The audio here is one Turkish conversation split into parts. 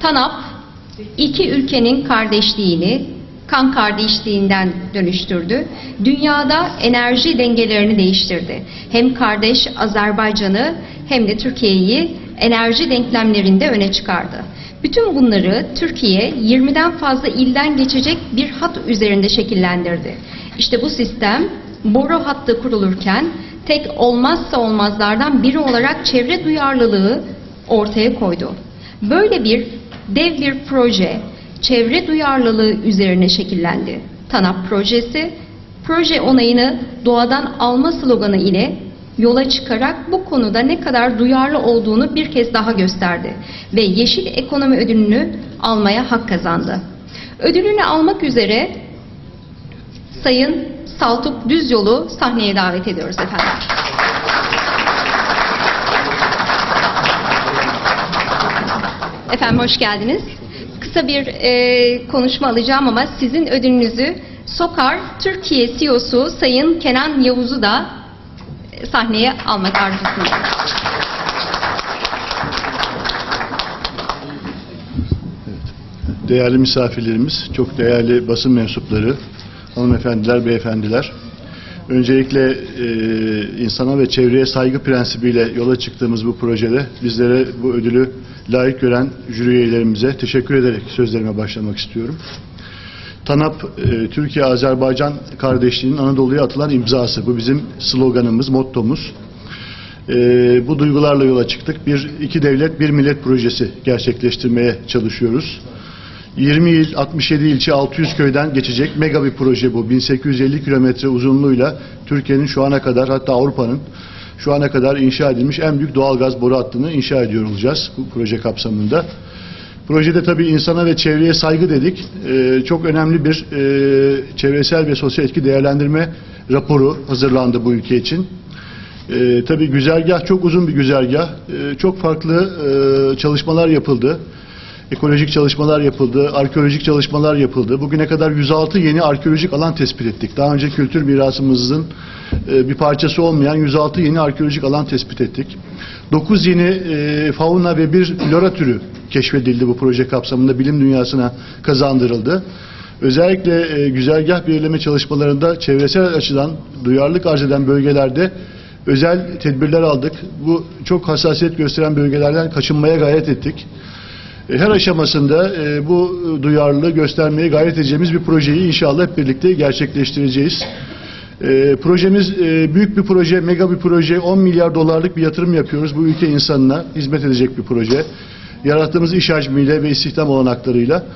TANAP iki ülkenin kardeşliğini kan kardeşliğinden dönüştürdü. Dünyada enerji dengelerini değiştirdi. Hem kardeş Azerbaycan'ı hem de Türkiye'yi enerji denklemlerinde öne çıkardı. Bütün bunları Türkiye 20'den fazla ilden geçecek bir hat üzerinde şekillendirdi. İşte bu sistem boru hattı kurulurken tek olmazsa olmazlardan biri olarak çevre duyarlılığı ortaya koydu. Böyle bir dev bir proje çevre duyarlılığı üzerine şekillendi. TANAP projesi, proje onayını doğadan alma sloganı ile yola çıkarak bu konuda ne kadar duyarlı olduğunu bir kez daha gösterdi ve Yeşil Ekonomi Ödülünü almaya hak kazandı. Ödülünü almak üzere Sayın Saltuk Düzyol'u sahneye davet ediyoruz efendim. Efendim hoş geldiniz. Kısa bir e, konuşma alacağım ama sizin ödülünüzü Sokar Türkiye CEO'su Sayın Kenan Yavuz'u da sahneye almak arzusundayım. Değerli misafirlerimiz, çok değerli basın mensupları, hanımefendiler, beyefendiler. Öncelikle e, insana ve çevreye saygı prensibiyle yola çıktığımız bu projede bizlere bu ödülü layık gören jüri üyelerimize teşekkür ederek sözlerime başlamak istiyorum. TANAP, e, Türkiye-Azerbaycan kardeşliğinin Anadolu'ya atılan imzası. Bu bizim sloganımız, mottomuz. E, bu duygularla yola çıktık. Bir iki devlet, bir millet projesi gerçekleştirmeye çalışıyoruz. 20 il, 67 ilçe, 600 köyden geçecek mega bir proje bu. 1850 kilometre uzunluğuyla Türkiye'nin şu ana kadar hatta Avrupa'nın şu ana kadar inşa edilmiş en büyük doğalgaz boru hattını inşa ediyor olacağız bu proje kapsamında. Projede tabii insana ve çevreye saygı dedik. Ee, çok önemli bir e, çevresel ve sosyal etki değerlendirme raporu hazırlandı bu ülke için. Ee, tabii güzergah çok uzun bir güzergah. Ee, çok farklı e, çalışmalar yapıldı. Ekolojik çalışmalar yapıldı, arkeolojik çalışmalar yapıldı. Bugüne kadar 106 yeni arkeolojik alan tespit ettik. Daha önce kültür mirasımızın e, bir parçası olmayan 106 yeni arkeolojik alan tespit ettik. 9 yeni e, fauna ve bir flora türü keşfedildi bu proje kapsamında bilim dünyasına kazandırıldı. Özellikle e, güzergah belirleme çalışmalarında çevresel açıdan duyarlılık arz eden bölgelerde özel tedbirler aldık. Bu çok hassasiyet gösteren bölgelerden kaçınmaya gayret ettik. E, Her aşamasında e, bu duyarlılığı göstermeye gayret edeceğimiz bir projeyi inşallah hep birlikte gerçekleştireceğiz. E, projemiz büyük bir proje, mega bir proje. 10 milyar dolarlık bir yatırım yapıyoruz. Bu ülke insanına hizmet edecek bir proje. Yarattığımız iş hacmiyle ve istihdam olanaklarıyla.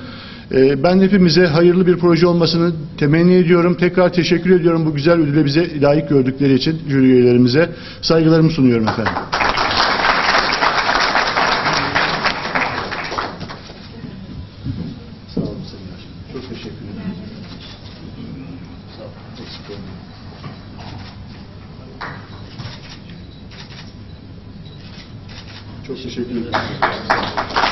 Ben hepimize hayırlı bir proje olmasını temenni ediyorum. Tekrar teşekkür ediyorum bu güzel ödüle bize layık gördükleri için jüri üyelerimize. Saygılarımı sunuyorum efendim. Sağ olun Sayın Çok teşekkür ederim. Eksik olmayın. Çok teşekkür ederim.